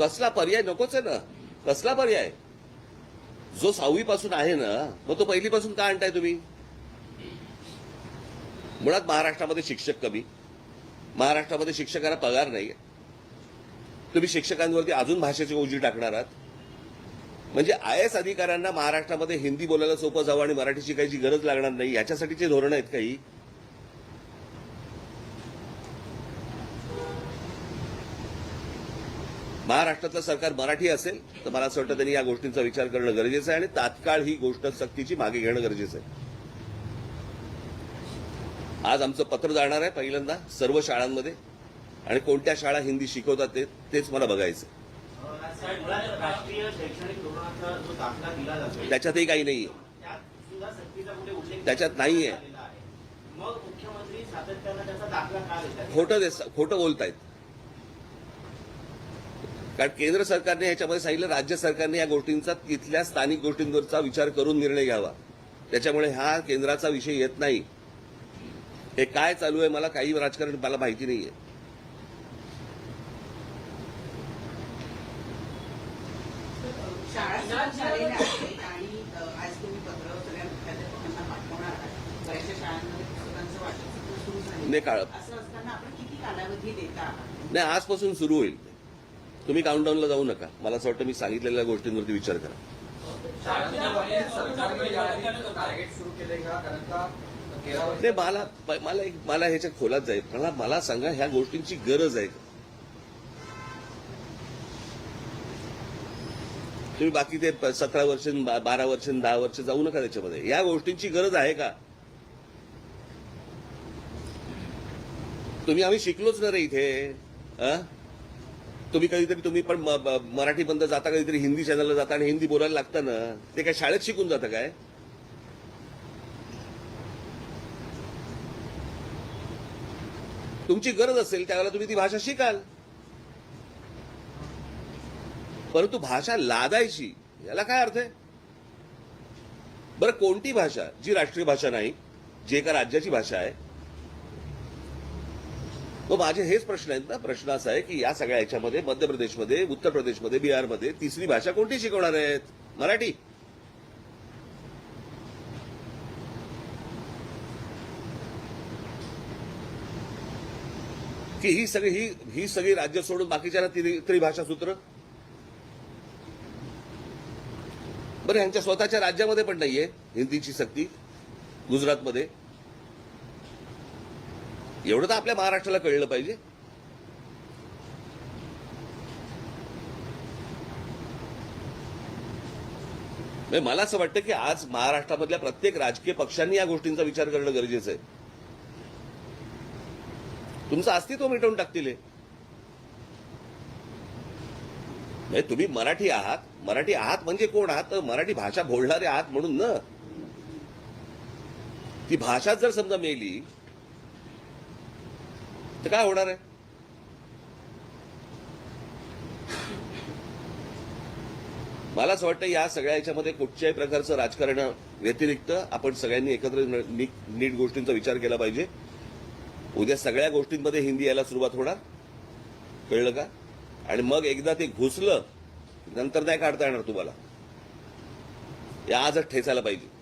कसला पर्याय? नकोच आहे ना. कसला पर्याय? जो सहावी पासून आहे ना मग तो पहिलीपासून का आणताय तुम्ही? मुळात महाराष्ट्रामध्ये शिक्षक कमी. महाराष्ट्रामध्ये शिक्षकांना पगार नाही तुम्ही शिक्षकांवरती अजून भाषेची ओझी टाकणार आहात. म्हणजे आय एस अधिकाऱ्यांना महाराष्ट्रामध्ये हिंदी बोलायला सोपं जावं आणि मराठी शिकायची गरज लागणार नाही याच्यासाठीचे धोरणं आहेत काही. महाराष्ट्रातलं सरकार मराठी असेल तर मला असं वाटतं त्यांनी या गोष्टींचा विचार करणं गरजेचं आहे आणि तात्काळ ही गोष्ट सक्तीची मागे घेणं गरजेचं आहे. आज आमचं पत्र जाणार आहे पहिल्यांदा सर्व शाळांमध्ये. आणि कोणत्या शाळा हिंदी शिकवतात ते तेच मला बघायचं त्याच्यातही काही कुठे उल्लेख त्याच्यात नाहीये. झालेला आहे. खोटं देस- खोटं बोलतायत. कारण केंद्र सरकारने ह्याच्यामध्ये सांगितलं राज्य सरकारने या गोष्टींचा तिथल्या स्थानिक गोष्टींवरचा विचार करून निर्णय घ्यावा. त्याच्यामुळे हा केंद्राचा विषय येत नाही. हे काय चालू आहे मला काही राजकारण मला माहिती नाही आहात. नाही आजपासून सुरू होईल. तुम्ही काउंटडाऊनला जाऊ नका. मला असं वाटतं मी सांगितलेल्या गोष्टींवरती विचार करा. नाही मला मला एक मला ह्याच्या खोलात जाईल. मला मला सांगा ह्या गोष्टींची गरज आहे तुम्ही बाकी ते सतरा वर्ष बारा वर्ष दहा वर्ष जाऊ नका त्याच्यामध्ये. या गोष्टींची गरज आहे का? तुम्ही आम्ही शिकलोच ना रे इथे. अं? तुम्ही कधीतरी तुम्ही पण मराठी बंद जाता कधीतरी हिंदी चॅनलला जाता आणि हिंदी बोलायला लागतं ना ते काय शाळेत शिकून जातं काय? तुमची गरज असेल त्यावेळेला तुम्ही ती भाषा शिकाल. परंतु भाषा लादायची याला काय अर्थ आहे? बरं कोणती भाषा जी राष्ट्रीय भाषा नाही जी एका राज्याची भाषा आहे मग माझे हेच प्रश्न आहेत ना. प्रश्न असा आहे की या सगळ्या याच्यामध्ये मध्य प्रदेशमध्ये उत्तर प्रदेशमध्ये बिहारमध्ये तिसरी भाषा कोणती शिकवणार आहेत? मराठी. की ही सगळी ही ही सगळी राज्य सोडून बाकीच्या त्रिभाषा सूत्र? बरं यांच्या स्वतःच्या राज्यामध्ये पण नाहीये हिंदीची सक्ती गुजरातमध्ये. एवढं तर आपल्या महाराष्ट्राला कळलं पाहिजे. म्हणजे मला असं वाटतं की आज महाराष्ट्रामधल्या प्रत्येक राजकीय पक्षांनी या गोष्टींचा विचार करणं गरजेचं आहे. तुमचं अस्तित्व मिटवून टाकतील हे. म्हणजे तुम्ही मराठी आहात. मराठी आहात म्हणजे कोण आहात? तर मराठी भाषा बोलणारे आहात म्हणून ना. ती भाषा जर समजा मेली तर काय होणार आहे? मला असं वाटतं या सगळ्या याच्यामध्ये कुठच्याही प्रकारचं राजकारण व्यतिरिक्त आपण सगळ्यांनी एकत्र नीट नीट गोष्टींचा विचार केला पाहिजे. उद्या सगळ्या गोष्टींमध्ये हिंदी यायला सुरुवात होणार. कळलं का? आणि मग एकदा ते घुसलं नंतर नाही काढता येणार तुम्हाला. या आजच ठेचायला पाहिजे.